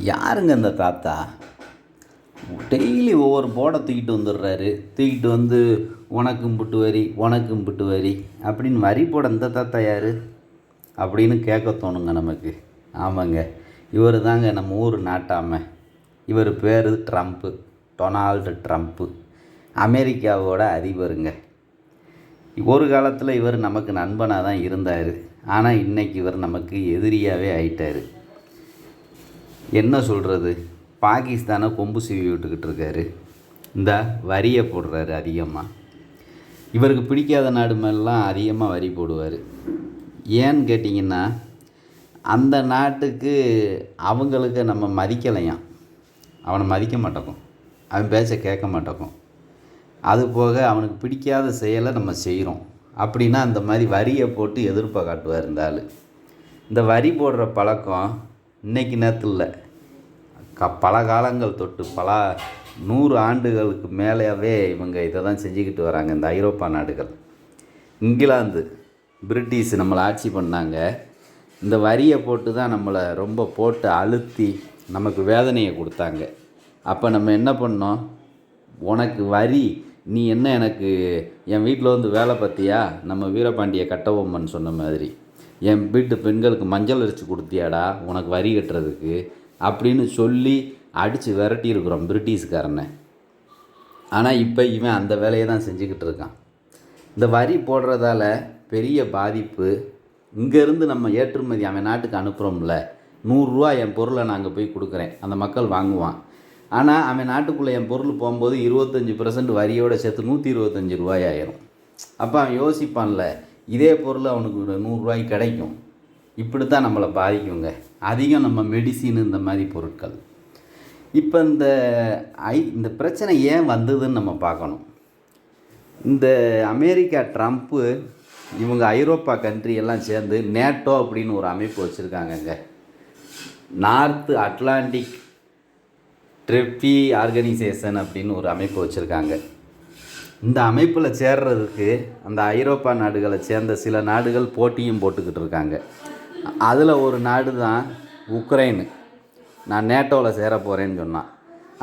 யாருங்க இந்த தாத்தா? டெய்லி ஒவ்வொரு போடை தூக்கிட்டு வந்துடுறாரு. தூக்கிட்டு வந்து உனக்கும் புட்டு வரி உனக்கும் புட்டு வரி அப்படின்னு வரி போட இந்த தாத்தா யார்? அப்படின்னு கேட்க தோணுங்க நமக்கு. ஆமாங்க. இவர் தாங்க நம்ம ஊர் நாட்டாமை. இவர் பேர் ட்ரம்ப்பு. Donald Trump. அமெரிக்காவோட அதிபருங்க. ஒரு காலத்தில் இவர் நமக்கு நண்பனாக தான் இருந்தார். ஆனால் இன்றைக்கி இவர் நமக்கு எதிரியாகவே ஆயிட்டார். என்ன சொல்கிறது பாகிஸ்தானை கொம்பு சீவி விட்டுக்கிட்டு இருக்காரு. இந்த வரியை போடுறாரு அதிகமாக இவருக்கு பிடிக்காத நாடு மேலாம் அதிகமாக வரி போடுவார். ஏன்னு கேட்டிங்கன்னா அந்த நாட்டுக்கு அவங்களுக்கு நம்ம மதிக்கலையாம் அவனை மதிக்க மாட்டோம். அவன் பேச்ச கேட்க மாட்டோம். அது போக அவனுக்கு பிடிக்காத செயலை நம்ம செய்கிறோம். அப்படின்னா அந்த மாதிரி வரியை போட்டு எதிர்ப்பை காட்டுவார் இந்த ஆள். இந்த வரி போடுற பழக்கம் இன்றைக்கி நேரத்தில் இல்லை க பல காலங்கள் தொட்டு பல நூறு ஆண்டுகளுக்கு மேலேவே இவங்க இதை தான் செஞ்சுக்கிட்டு வராங்க இந்த ஐரோப்பா நாடுகள். இங்கிலாந்து பிரிட்டிஷ் நம்மளை ஆட்சி பண்ணாங்க. இந்த வரியை போட்டு தான் நம்மளை ரொம்ப போட்டு அழுத்தி நமக்கு வேதனையை கொடுத்தாங்க. அப்போ நம்ம என்ன பண்ணோம்? உனக்கு வரி நீ என்ன எனக்கு என் வீட்டில் வந்து வேலை பார்த்தியா? நம்ம வீரபாண்டிய கட்டபொம்மன் சொன்ன மாதிரி. என் வீட்டு பெண்களுக்கு மஞ்சள் அரிச்சு கொடுத்தியாடா? உனக்கு வரி கட்டுறதுக்கு. அப்படின்னு சொல்லி அடித்து விரட்டியிருக்கிறோம் பிரிட்டிஷ்காரனை. ஆனால் இப்போ இவன் அந்த வேலையை தான் செஞ்சுக்கிட்டு இருக்கான். இந்த வரி போடுறதால பெரிய பாதிப்பு. இங்கேருந்து நம்ம ஏற்றுமதி அவன் நாட்டுக்கு அனுப்புகிறோம்ல நூறுரூவா என் பொருளை நாங்கள் போய் கொடுக்குறேன். அந்த மக்கள் வாங்குவான். ஆனால் அவன் நாட்டுக்குள்ளே என் பொருள் போகும்போது இருபத்தஞ்சி பர்சன்ட் வரியோடு சேர்த்து நூற்றி இருபத்தஞ்சி ரூபாய் ஆயிரும். அப்போ அவன் யோசிப்பான்ல இதே பொருள் அவனுக்கு நூறுரூவாய்க்கு கிடைக்கும். இப்படி தான் நம்மளை பாதிக்குங்க. அதிகம் நம்ம மெடிசின் இந்த மாதிரி பொருட்கள். இப்போ இந்த ஐ இந்த பிரச்சனை ஏன் வந்ததுன்னு நம்ம பார்க்கணும். இந்த அமெரிக்கா ட்ரம்ப்பு இவங்க ஐரோப்பா கண்ட்ரி எல்லாம் சேர்ந்து நேட்டோ அப்படின்னு ஒரு அமைப்பு வச்சுருக்காங்கங்க. நார்த் அட்லாண்டிக் ட்ரிப்பி ஆர்கனைசேஷன் அப்படின்னு ஒரு அமைப்பு வச்சுருக்காங்க. இந்த அமைப்பில் சேர்றதுக்கு அந்த ஐரோப்பா நாடுகளை சேர்ந்த சில நாடுகள் போட்டியும் போட்டுக்கிட்டு இருக்காங்க. அதில் ஒரு நாடு தான் உக்ரைனு. நான் நேட்டோவில் சேர போகிறேன்னு சொன்னான்.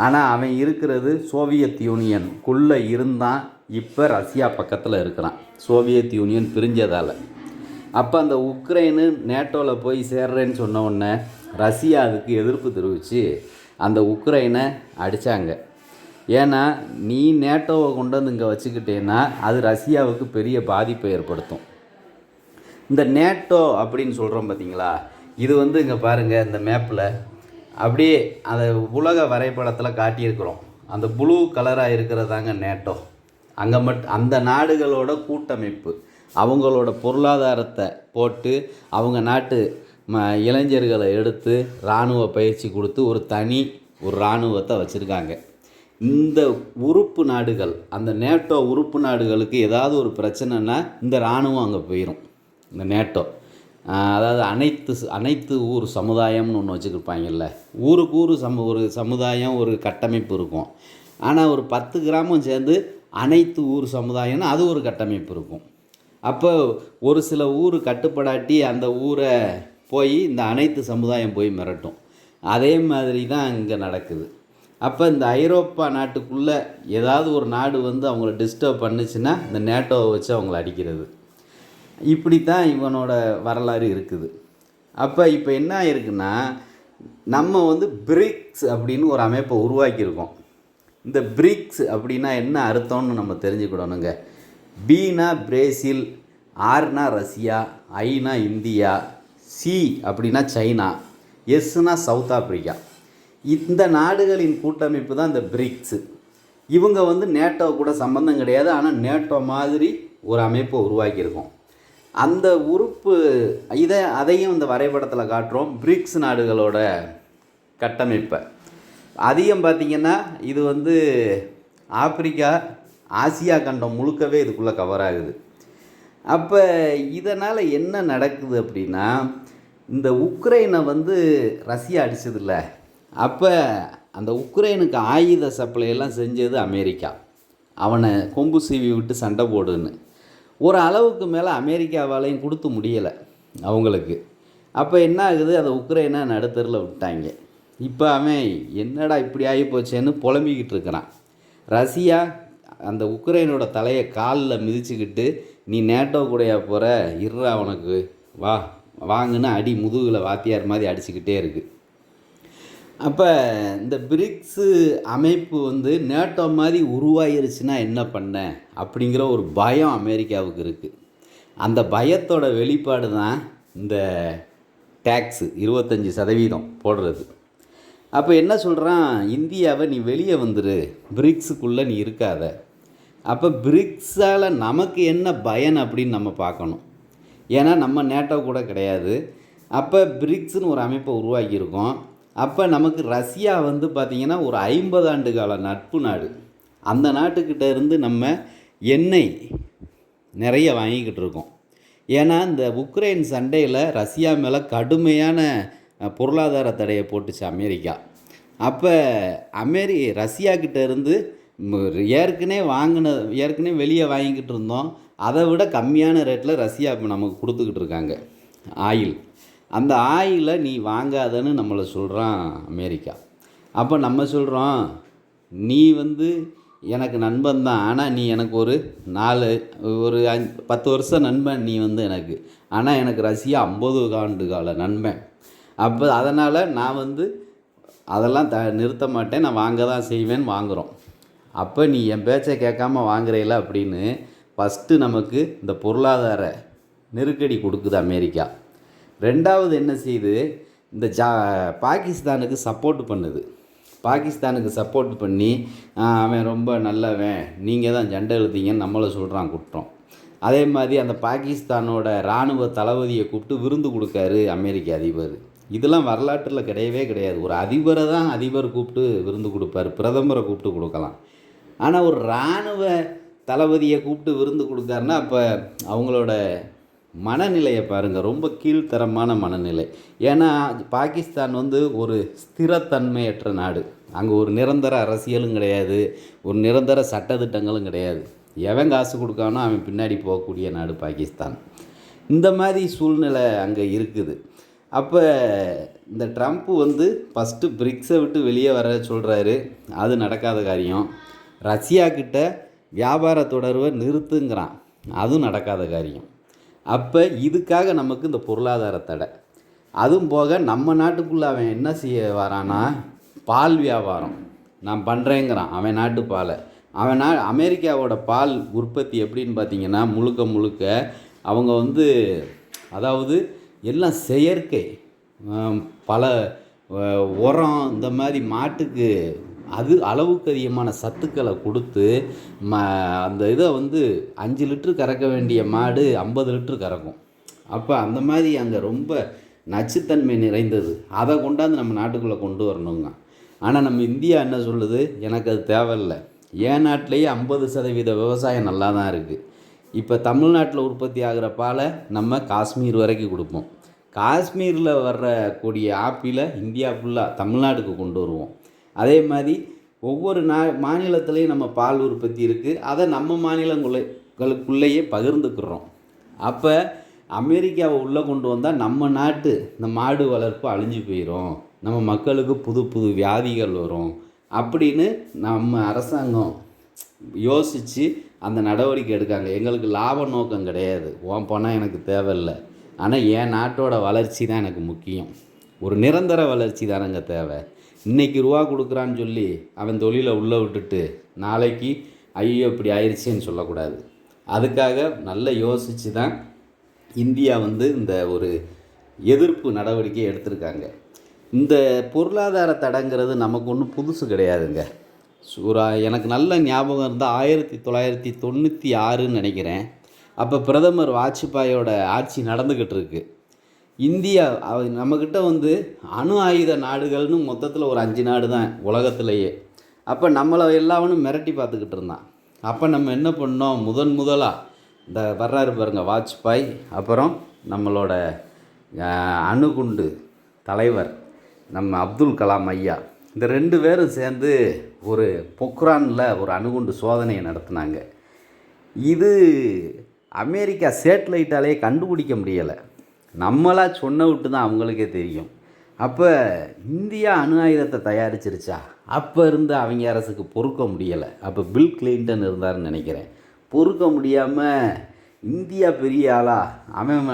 ஆனால் அவன் இருக்கிறது சோவியத் யூனியனுக்குள்ளே இருந்தான் இப்போ ரஷ்யா பக்கத்தில் இருக்கிறான். சோவியத் யூனியன் பிரிஞ்சதால். அப்போ அந்த உக்ரைனு நேட்டோவில் போய் சேர்றேன்னு சொன்ன உடனே ரஷ்யா அதுக்கு எதிர்ப்பு தெரிவித்து அந்த உக்ரைனை அடித்தாங்க ஏன்னா நீ நேட்டோவை கொண்டு வந்து இங்கே வச்சுக்கிட்டேன்னா அது ரஷ்யாவுக்கு பெரிய பாதிப்பை ஏற்படுத்தும். இந்த நேட்டோ அப்படின்னு சொல்கிறோம் பார்த்தீங்களா இது வந்து இங்கே பாருங்கள் இந்த மேப்பில் அப்படியே அந்த உலக வரைபடத்தில் காட்டியிருக்கிறோம். அந்த ப்ளூ கலராக இருக்கிறதாங்க நேட்டோ. அங்கே மட் அந்த நாடுகளோட கூட்டமைப்பு அவங்களோட பொருளாதாரத்தை போட்டு அவங்க நாட்டு ம இளைஞர்களை எடுத்து இராணுவ பயிற்சி கொடுத்து ஒரு தனி ஒரு இராணுவத்தை வச்சுருக்காங்க. இந்த உறுப்பு நாடுகள் அந்த நேட்டோ உறுப்பு நாடுகளுக்கு ஏதாவது ஒரு பிரச்சனைனா இந்த இராணுவம் அங்கே போயிடும் இந்த நேட்டோ. அதாவது அனைத்து அனைத்து ஊர் சமுதாயம்னு ஒன்று வச்சுக்கிருப்பாங்கல்ல. ஊருக்கு ஊர் சம ஒரு சமுதாயம் ஒரு கட்டமைப்பு இருக்கும். ஆனால் ஒரு பத்து கிராமம் சேர்ந்து அனைத்து ஊர் சமுதாயம்னு அது ஒரு கட்டமைப்பு இருக்கும். அப்போ ஒரு சில ஊர் கட்டுப்படாட்டி அந்த ஊரை போய் இந்த அனைத்து சமுதாயம் போய் மிரட்டும். அதே மாதிரி தான் இங்கே நடக்குது. அப்போ இந்த ஐரோப்பா நாட்டுக்குள்ளே ஏதாவது ஒரு நாடு வந்து அவங்கள டிஸ்டர்ப் பண்ணுச்சுன்னா இந்த நேட்டோவை வச்சு அவங்கள அடிக்கிறது. இப்படி தான் இவனோட வரலாறு இருக்குது. அப்போ இப்போ என்ன ஆயிருக்குன்னா நம்ம வந்து பிரிக்ஸ் அப்படின்னு ஒரு அமைப்பை உருவாக்கியிருக்கோம். இந்த பிரிக்ஸ் அப்படின்னா என்ன அர்த்தம்னு நம்ம தெரிஞ்சுக்கிடணுங்க. பீனா பிரேசில் ஆர்னா ரஷ்யா ஐனா இந்தியா சி அப்படின்னா சைனா எஸ்னா சவுத் ஆப்பிரிக்கா. இந்த நாடுகளின் கூட்டமைப்பு தான் இந்த பிரிக்ஸு இவங்க வந்து நேட்டோ கூட சம்மந்தம் கிடையாது ஆனால் நேட்டோ மாதிரி ஒரு அமைப்பை உருவாக்கியிருக்கோம். அந்த உறுப்பு இதை அதையும் இந்த வரைபடத்தில் காட்டுறோம். பிரிக்ஸ் நாடுகளோட கட்டமைப்பை. அதிகம் பார்த்திங்கன்னா இது வந்து ஆப்பிரிக்கா ஆசியா கண்டம் முழுக்கவே இதுக்குள்ளே கவர் ஆகுது. அப்போ இதனால் என்ன நடக்குது அப்படின்னா இந்த உக்ரைனை வந்து ரஷ்யா அடிச்சதில்ல. அப்போ அந்த உக்ரைனுக்கு ஆயுத சப்ளை எல்லாம் செஞ்சது அமெரிக்கா. அவனை கொம்பு சீவி விட்டு சண்டை போடுன்னு. ஒரு அளவுக்கு மேலே அமெரிக்காவாலையும் கொடுத்து முடியலை அவங்களுக்கு. அப்போ என்ன ஆகுது? அந்த உக்ரைனை நடுத்தரில் விட்டாங்க. இப்போ அவன் என்னடா இப்படி ஆகி போச்சேன்னு புலம்பிக்கிட்டு இருக்கிறான். ரஷ்யா அந்த உக்ரைனோட தலையை காலில் மிதிச்சுக்கிட்டு நீ நேட்டோ கூடையா போகிற இருறா உனக்கு. வா வாங்குன்னு அடி முதுகில் வாத்தியார் மாதிரி அடிச்சுக்கிட்டே இருக்குது அப்போ இந்த பிரிக்ஸு அமைப்பு வந்து நேட்டோ மாதிரி உருவாயிருச்சுன்னா என்ன பண்ண? அப்படிங்கிற ஒரு பயம் அமெரிக்காவுக்கு இருக்குது அந்த பயத்தோட வெளிப்பாடு தான் இந்த டேக்ஸு இருபத்தஞ்சி சதவீதம் போடுறது. அப்போ என்ன சொல்கிறான் இந்தியாவை நீ வெளியே வந்துடு பிரிக்ஸுக்குள்ளே நீ இருக்காத. அப்போ பிரிக்ஸால் நமக்கு என்ன பயன் அப்படின்னு நம்ம பார்க்கணும். ஏன்னா நம்ம நேட்டோ கூட கிடையாது. அப்போ பிரிக்ஸ்னு ஒரு அமைப்பை உருவாக்கியிருக்கோம். அப்போ நமக்கு ரஷ்யா வந்து பார்த்திங்கன்னா ஒரு ஐம்பது ஆண்டு கால நட்பு நாடு. அந்த நாட்டுக்கிட்ட இருந்து நம்ம எண்ணெய் நிறைய வாங்கிக்கிட்டு இருக்கோம். ஏன்னா இந்த உக்ரைன் சண்டையில் ரஷ்யா மேலே கடுமையான பொருளாதார தடையை போட்டுச்சு அமெரிக்கா. அப்போ அமெரி ரஷ்யா கிட்ட இருந்து ஏற்கனவே வாங்கின ஏற்கனவே வெளியே வாங்கிக்கிட்டு இருந்தோம். அதை விட கம்மியான ரேட்டில் ரஷ்யா இப்போ நமக்கு கொடுத்துக்கிட்டு இருக்காங்க. ஆயில். அந்த ஆயிலை நீ வாங்காதன்னு நம்மளை சொல்கிறான் அமெரிக்கா. அப்போ நம்ம சொல்கிறோம் நீ வந்து எனக்கு நண்பன் தான். ஆனால் நீ எனக்கு ஒரு நாலு ஒரு அஞ்சு பத்து வருஷம் நண்பன் நீ வந்து எனக்கு. ஆனால் எனக்கு ரஷ்யா ஐம்பது ஆண்டு கால நண்பன். அப்போ அதனால் நான் வந்து அதெல்லாம் த நிறுத்த மாட்டேன். நான் வாங்க தான் செய்வேன் வாங்குகிறோம் அப்போ நீ என் பேச்சை கேட்காம வாங்குறீல அப்படின்னு ஃபஸ்ட்டு நமக்கு இந்த பொருளாதார நெருக்கடி கொடுக்குது அமெரிக்கா. ரெண்டாவது என்ன செய்யுது இந்த ஜா பாகிஸ்தானுக்கு சப்போர்ட் பண்ணுது. பாகிஸ்தானுக்கு சப்போர்ட் பண்ணி அவன் ரொம்ப நல்லவன். நீங்கள் தான் ஜண்டை எழுதிங்கன்னு நம்மளை சொல்கிறான் குற்றம். அதே மாதிரி அந்த பாகிஸ்தானோட இராணுவ தளபதியை கூப்பிட்டு விருந்து கொடுக்காரு அமெரிக்க அதிபர். இதெல்லாம் வரலாற்றில் கிடையவே கிடையாது. ஒரு அதிபரை தான் அதிபர் கூப்பிட்டு விருந்து கொடுப்பாரு. பிரதமரை கூப்பிட்டு கொடுக்கலாம். ஆனால் ஒரு இராணுவ தளபதியை கூப்பிட்டு விருந்து கொடுத்தாருன்னா அப்போ அவங்களோட மனநிலையை பாருங்கள் ரொம்ப கீழ்த்தரமான மனநிலை. ஏன்னா பாகிஸ்தான் வந்து ஒரு ஸ்திரத்தன்மையற்ற நாடு. அங்கே ஒரு நிரந்தர அரசியலும் கிடையாது. ஒரு நிரந்தர சட்டத்திட்டங்களும் கிடையாது. எவன் காசு கொடுக்கானோ அவன் பின்னாடி போகக்கூடிய நாடு பாகிஸ்தான். இந்த மாதிரி சூழ்நிலை அங்கே இருக்குது. அப்போ இந்த ட்ரம்ப் வந்து ஃபஸ்ட்டு பிரிக்ஸை விட்டு வெளியே வர சொல்கிறாரு அது நடக்காத காரியம். ரஷ்யா கிட்ட வியாபார தொடர்பை நிறுத்துங்கிறான். அதுவும் நடக்காத காரியம். அப்போ இதுக்காக நமக்கு இந்த பொருளாதார தடை. அதுவும் போக நம்ம நாட்டுக்குள்ளே அவன் என்ன செய்ய வரானா பால் வியாபாரம். நான் பண்ணுறேங்கிறான் அவன் நாட்டு பாலை. அவன் நா அமெரிக்காவோட பால் உற்பத்தி எப்படின்னு பார்த்தீங்கன்னா முழுக்க முழுக்க அவங்க வந்து அதாவது எல்லாம் செயற்கை. பல உரம் இந்த மாதிரி மாட்டுக்கு அது அளவுக்கு அதிகமான சத்துக்களை கொடுத்து ம அந்த இதை வந்து அஞ்சு லிட்டரு கறக்க வேண்டிய மாடு ஐம்பது லிட்டரு கறக்கும். அப்போ அந்த மாதிரி அங்கே ரொம்ப நச்சுத்தன்மை நிறைந்தது. அதை கொண்டாந்து நம்ம நாட்டுக்குள்ளே கொண்டு வரணுங்க. ஆனால் நம்ம இந்தியா என்ன சொல்லுது? எனக்கு அது தேவையில்லை. என் நாட்டிலேயே ஐம்பது சதவீத விவசாயம் நல்லா தான் இருக்குது இப்போ தமிழ்நாட்டில் உற்பத்தி ஆகிற பாலை நம்ம காஷ்மீர் வரைக்கும் கொடுப்போம். காஷ்மீரில் வர்றக்கூடிய ஆப்பிளை இந்தியா ஃபுல்லாக தமிழ்நாட்டுக்கு கொண்டு வருவோம். அதே மாதிரி ஒவ்வொரு நா மாநிலத்துலேயும் நம்ம பால் உற்பத்தி இருக்குது அதை நம்ம மாநிலங்களுக்குள்ளேயே பகிர்ந்துக்கிறோம். அப்போ அமெரிக்காவை உள்ளே கொண்டு வந்தால் நம்ம நாட்டு இந்த மாடு வளர்ப்பு அழிஞ்சு போயிடும் நம்ம மக்களுக்கு புது புது வியாதிகள் வரும். அப்படின்னு நம்ம அரசாங்கம் யோசித்து அந்த நடவடிக்கை எடுக்காங்க. எங்களுக்கு லாப நோக்கம் கிடையாது. உன் பணம் எனக்கு தேவையில்லை. ஆனால் என் நாட்டோட வளர்ச்சி தான் எனக்கு முக்கியம். ஒரு நிரந்தர வளர்ச்சி தானங்க தேவை. இன்றைக்கி ரூபா கொடுக்குறான்னு சொல்லி அவன் தொழிலை உள்ளே விட்டுட்டு நாளைக்கு ஐயோ இப்படி ஆயிடுச்சேன்னு சொல்லக்கூடாது. அதுக்காக நல்லா யோசித்து தான் இந்தியா வந்து இந்த ஒரு எதிர்ப்பு நடவடிக்கை எடுத்திருக்காங்க. இந்த பொருளாதார தடங்கிறது நமக்கு ஒன்றும் புதுசு கிடையாதுங்க. சூரா எனக்கு நல்ல ஞாபகம் இருந்தால் ஆயிரத்தி தொள்ளாயிரத்தி தொண்ணூற்றி ஆறுன்னு நினைக்கிறேன். அப்போ பிரதமர் வாஜ்பாயோட ஆட்சி நடந்துக்கிட்டு இருக்குது இந்தியா அவ நம்மக்கிட்ட வந்து அணு ஆயுத நாடுகள்னு மொத்தத்தில் ஒரு அஞ்சு நாடு தான் உலகத்திலேயே. அப்போ நம்மளை எல்லாவனும் மிரட்டி பார்த்துக்கிட்டு இருந்தான். அப்போ நம்ம என்ன பண்ணோம்? முதன் முதலாக இந்த வர்றாரு பாருங்க வாஜ்பாய் அப்புறம் நம்மளோட அணுகுண்டு தலைவர் நம்ம அப்துல் கலாம் ஐயா. இந்த ரெண்டு பேரும் சேர்ந்து ஒரு பொக்ரானில் ஒரு அணுகுண்டு சோதனையை நடத்தினாங்க. இது அமெரிக்கா சேட்டலைட்டாலே கண்டுபிடிக்க முடியலை. நம்மளாக சொன்ன விட்டு தான் அவங்களுக்கே தெரியும். அப்போ இந்தியா அணு ஆயுதத்தை தயாரிச்சிருச்சா? அப்போ இருந்து அவங்க அரசுக்கு பொறுக்க முடியலை. அப்போ பில் கிளின்டன் இருந்தாருன்னு நினைக்கிறேன். பொறுக்க முடியாமல் இந்தியா பெரிய ஆளா? அவன்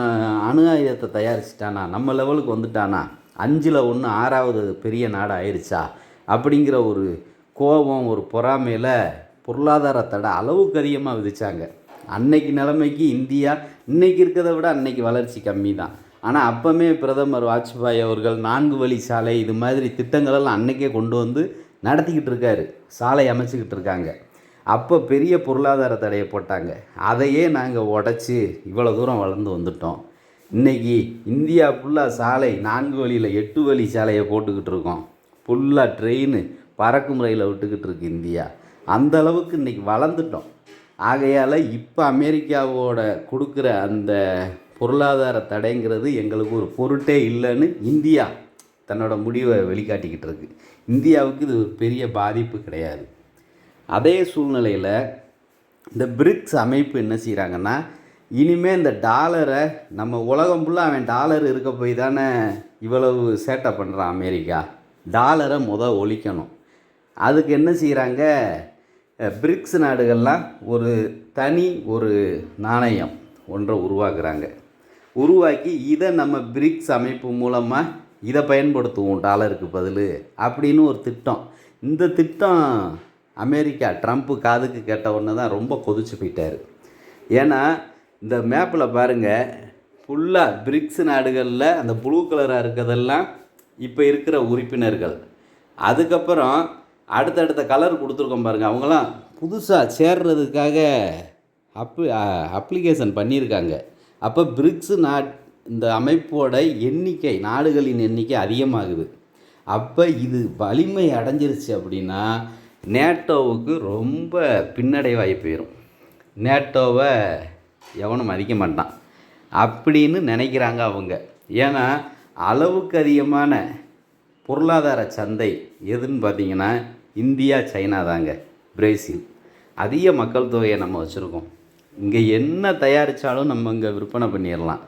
அணு ஆயுதத்தை தயாரிச்சிட்டானா? நம்ம லெவலுக்கு வந்துட்டானா? அஞ்சில் ஒன்று ஆறாவது பெரிய நாடு ஆயிடுச்சா அப்படிங்கிற ஒரு கோபம் ஒரு பொறாமையில் பொருளாதார தடை அளவுக்கு அதிகமாக விதிச்சாங்க. அன்னைக்கு நிலைமைக்கு இந்தியா இன்றைக்கி இருக்கிறத விட அன்னைக்கு வளர்ச்சி கம்மி தான். ஆனால் அப்போமே பிரதமர் வாஜ்பாய் அவர்கள் நான்கு வழி சாலை இது மாதிரி திட்டங்களெல்லாம் அன்னைக்கே கொண்டு வந்து நடத்திக்கிட்டு இருக்காரு. சாலை அமைச்சிக்கிட்டு இருக்காங்க. அப்போ பெரிய பொருளாதார தடையை போட்டாங்க. அதையே நாங்கள் உடச்சி இவ்வளோ தூரம் வளர்ந்து வந்துட்டோம். இன்னைக்கு இந்தியா ஃபுல்லாக சாலை நான்கு வழியில் எட்டு வழி சாலையை போட்டுக்கிட்டு இருக்கோம். ஃபுல்லாக ட்ரெயின் பறக்கும் ரயிலை விட்டுக்கிட்டு இருக்கு இந்தியா. அந்த அளவுக்கு இன்றைக்கி வளர்ந்துட்டோம். ஆகையால் இப்போ அமெரிக்காவோட கொடுக்குற அந்த பொருளாதார தடைங்கிறது எங்களுக்கு ஒரு பொருட்டே இல்லைன்னு இந்தியா தன்னோட முடிவை வெளிக்காட்டிக்கிட்டு இருக்கு. இந்தியாவுக்கு இது ஒரு பெரிய பாதிப்பு கிடையாது. அதே சூழ்நிலையில் இந்த பிரிக்ஸ் அமைப்பு என்ன செய்கிறாங்கன்னா இனிமேல் இந்த டாலரை நம்ம உலகம் ஃபுல்லாக அவன் டாலர் இருக்க போய் தானே இவ்வளவு சேட்டை பண்ணுறான் அமெரிக்கா. டாலரை முத ஒழிக்கணும். அதுக்கு என்ன செய்கிறாங்க பிரிக்ஸ் நாடுகள்லாம் ஒரு தனி ஒரு நாணயம் ஒன்றை உருவாக்குறாங்க. உருவாக்கி இதை நம்ம பிரிக்ஸ் அமைப்பு மூலமாக இதை பயன்படுத்துவோம் டாலருக்கு பதில் அப்படின்னு ஒரு திட்டம். இந்த திட்டம் அமெரிக்கா ட்ரம்ப்பு காதுக்கு கேட்ட உடனே தான் ரொம்ப கொதிச்சு போயிட்டார். ஏன்னா இந்த மேப்பில் பாருங்கள் ஃபுல்லாக பிரிக்ஸ் நாடுகளில் அந்த ப்ளூ கலராக இருக்கிறதெல்லாம் இப்போ இருக்கிற உறுப்பினர்கள். அதுக்கப்புறம் அடுத்தடுத்த கலர் கொடுத்துருக்கோம் பாருங்கள் அவங்களாம் புதுசாக சேர்றதுக்காக அப்ளி அப்ளிகேஷன் பண்ணியிருக்காங்க. அப்போ பிரிக்ஸ் நாட் இந்த அமைப்போட எண்ணிக்கை நாடுகளின் எண்ணிக்கை அதிகமாகுது. அப்போ இது வலிமை அடைஞ்சிருச்சு அப்படின்னா நேட்டோவுக்கு ரொம்ப பின்னடைவாகி போயிடும் நேட்டோவை எவனும் மதிக்க மாட்டான். அப்படின்னு நினைக்கிறாங்க அவங்க. ஏன்னா அளவுக்கு அதிகமான பொருளாதார சந்தை எதுன்னு பார்த்தீங்கன்னா இந்தியா சைனா தாங்க பிரேசில். அதிக மக்கள் தொகையை நம்ம வச்சுருக்கோம். இங்கே என்ன தயாரித்தாலும் நம்ம இங்கே விற்பனை பண்ணிடலாம்.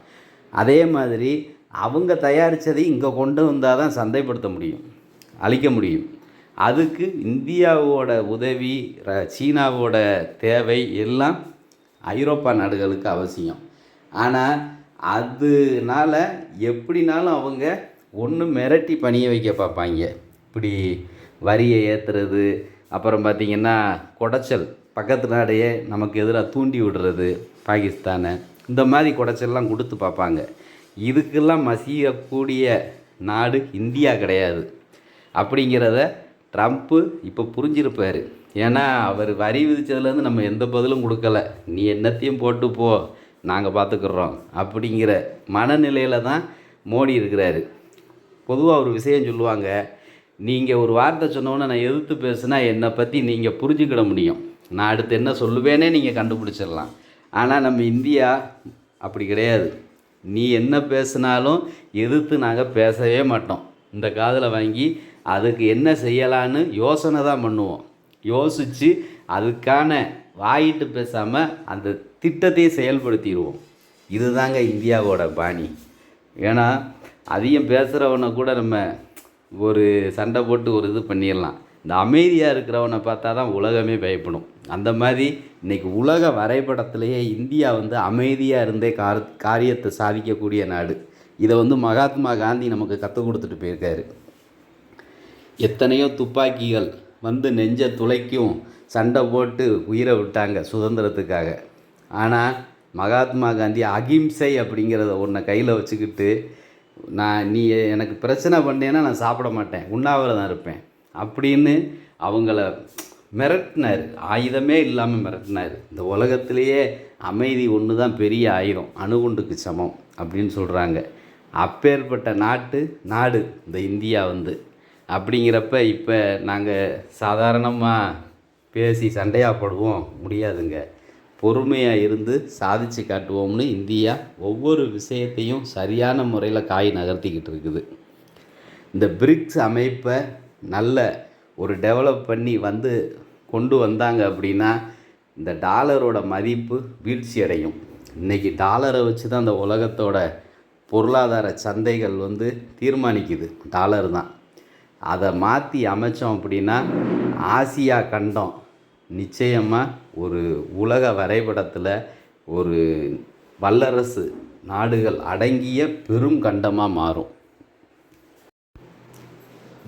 அதே மாதிரி அவங்க தயாரித்ததை இங்கே கொண்டு வந்தால் தான் சந்தைப்படுத்த முடியும் அழிக்க முடியும். அதுக்கு இந்தியாவோட உதவி ர- சீனாவோட தேவை எல்லாம் ஐரோப்பா நாடுகளுக்கு அவசியம். ஆனால் அதனால எப்படினாலும் அவங்க ஒன்று மிரட்டி பணிய வைக்க பார்ப்பாங்க. இப்படி வரியை ஏற்றுறது அப்புறம் பார்த்திங்கன்னா குடைச்சல் பக்கத்து நாடையே நமக்கு எதிராக தூண்டி விடுறது பாகிஸ்தானை. இந்த மாதிரி குடைச்சல்லாம் கொடுத்து பார்ப்பாங்க. இதுக்கெல்லாம் மசியக்கூடிய நாடு இந்தியா கிடையாது. அப்படிங்கிறத ட்ரம்ப்பு இப்போ புரிஞ்சிருப்பார். ஏன்னா அவர் வரி விதிச்சதுலேருந்து நம்ம எந்த பதிலும் கொடுக்கல. நீ என்னத்தையும் போட்டு போ நாங்கள் பார்த்துக்குறோம் அப்படிங்கிற மனநிலையில் தான் மோடி இருக்கிறாரு. பொதுவாக ஒரு விஷயம் சொல்லுவாங்க நீங்கள் ஒரு வார்த்தை சொன்னோன்னே நான் எதிர்த்து பேசுனா என்னை பற்றி நீங்கள் புரிஞ்சுக்கிட முடியும். நான் அடுத்து என்ன சொல்லுவேனே நீங்கள் கண்டுபிடிச்சிடலாம். ஆனால் நம்ம இந்தியா அப்படி கிடையாது. நீ என்ன பேசினாலும் எதிர்த்து நாங்கள் பேசவே மாட்டோம். இந்த காதில் வாங்கி அதுக்கு என்ன செய்யலான்னு யோசனை தான் பண்ணுவோம். யோசித்து அதுக்கான வாயிட்டு பேசாமல் அந்த திட்டத்தையே செயல்படுத்திடுவோம். இதுதாங்க இந்தியாவோட பாணி. ஏன்னா அதிகம் பேசுகிறவனை கூட நம்ம ஒரு சண்டை போட்டு ஒரு இது பண்ணிடலாம். இந்த அமைதியாக இருக்கிறவனை பார்த்தா தான் உலகமே பயப்படும். அந்த மாதிரி இன்னைக்கு உலக வரைபடத்திலேயே இந்தியா வந்து அமைதியாக இருந்தே கார் காரியத்தை சாதிக்கக்கூடிய நாடு. இதை வந்து மகாத்மா காந்தி நமக்கு கற்றுக் கொடுத்துட்டு போயிருக்காரு. எத்தனையோ துப்பாக்கிகள் வந்து நெஞ்ச துளைக்கும் சண்டை போட்டு உயிரை விட்டாங்க சுதந்திரத்துக்காக. ஆனால் மகாத்மா காந்தி அகிம்சை அப்படிங்கிறத ஒன்றை கையில் வச்சுக்கிட்டு நான் நீ எனக்கு பிரச்சனை பண்ணேன்னா நான் சாப்பிட மாட்டேன் உண்ணாவிரதம் இருப்பேன். அப்படின்னு அவங்கள மிரட்டினார். ஆயுதமே இல்லாமல் மிரட்டினார். இந்த உலகத்திலேயே அமைதி ஒன்று தான் பெரிய ஆயுதம் அணுகுண்டுக்கு சமம் அப்படின்னு சொல்கிறாங்க அப்பேற்பட்ட நாட்டு நாடு இந்த இந்தியா வந்து. அப்படிங்கிறப்ப இப்போ நாங்கள் சாதாரணமாக பேசி சண்டையாக போடுவோம் முடியாதுங்க. பொறுமையாக இருந்து சாதிச்சு காட்டுவோம்னு இந்தியா ஒவ்வொரு விஷயத்தையும் சரியான முறையில் காய் நகர்த்திக்கிட்டு இருக்குது. இந்த பிரிக்ஸ் அமைப்பை நல்ல ஒரு டெவலப் பண்ணி வந்து கொண்டு வந்தாங்க அப்படின்னா இந்த டாலரோட மதிப்பு வீழ்ச்சி அடையும். இன்றைக்கி டாலரை வச்சு தான் அந்த உலகத்தோட பொருளாதார சந்தைகள் வந்து தீர்மானிக்குது. டாலர் தான். அதை மாற்றி அமைச்சோம் அப்படின்னா ஆசியா கண்டம் நிச்சயமாக ஒரு உலக வரைபடத்தில் ஒரு வல்லரசு நாடுகள் அடங்கிய பெரும் கண்டமாக மாறும்.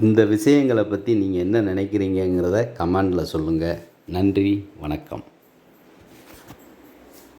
இந்த விஷயங்களை பற்றி நீங்கள் என்ன நினைக்கிறீங்கங்கிறத கமெண்டில் சொல்லுங்கள் நன்றி வணக்கம்.